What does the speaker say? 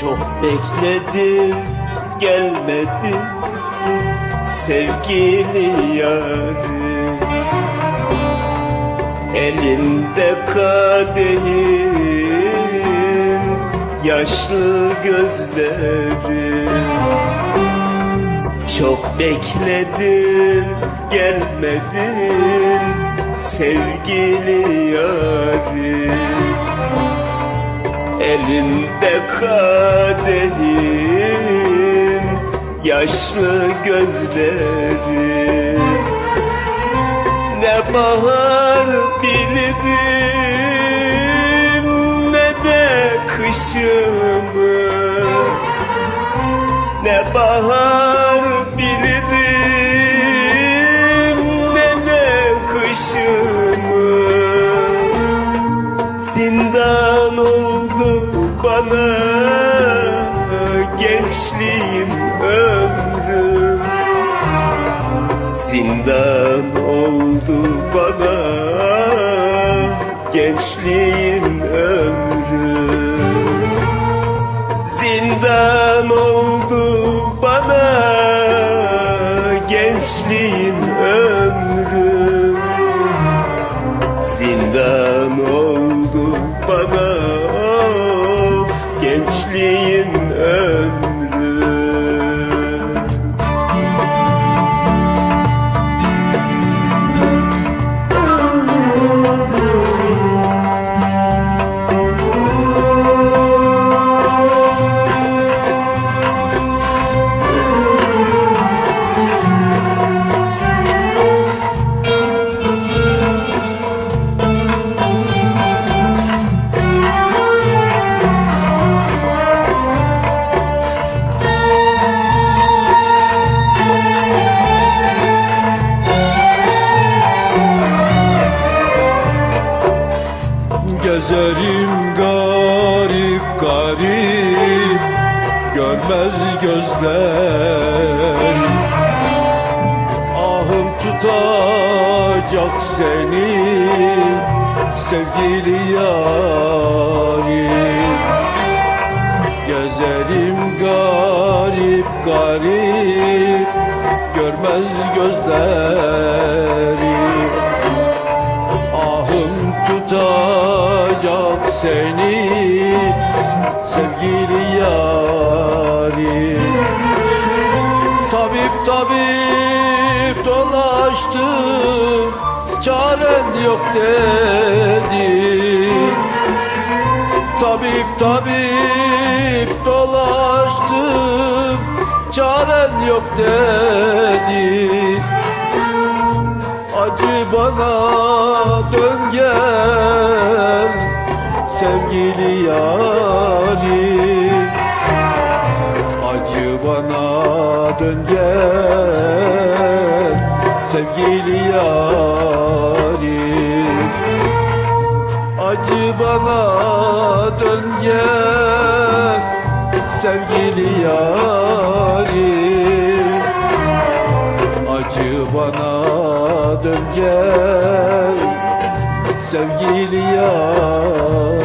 Çok bekledim gelmedi sevgili yarım. Elimde kadehim yaşlı gözlerim Çok bekledim gelmedin sevgili yarim Elimde kadehim Yaşlı gözlerim Ne bahar bilirim kışımı Ne bahar bilirim Ne de kışımı Zindan oldu bana gençliğim ömrüm. Zindan oldu bana gençliğim ömrüm gençliğim Gezerim garip garip Görmez gözler. Ahım tutacak seni Sevgili yarim Gezerim garip garip Görmez gözleri. Ahım tutacak seni sevgili yarim. Tabip tabip dolaştım çaren yok dedi. Tabip tabip dolaştım çaren yok dedi. Acı bana dön gel sevgili yarim. Acı bana dön gel sevgili yarim. Acı bana dön gel sevgili yarim. Acı bana dön gel sevgili yar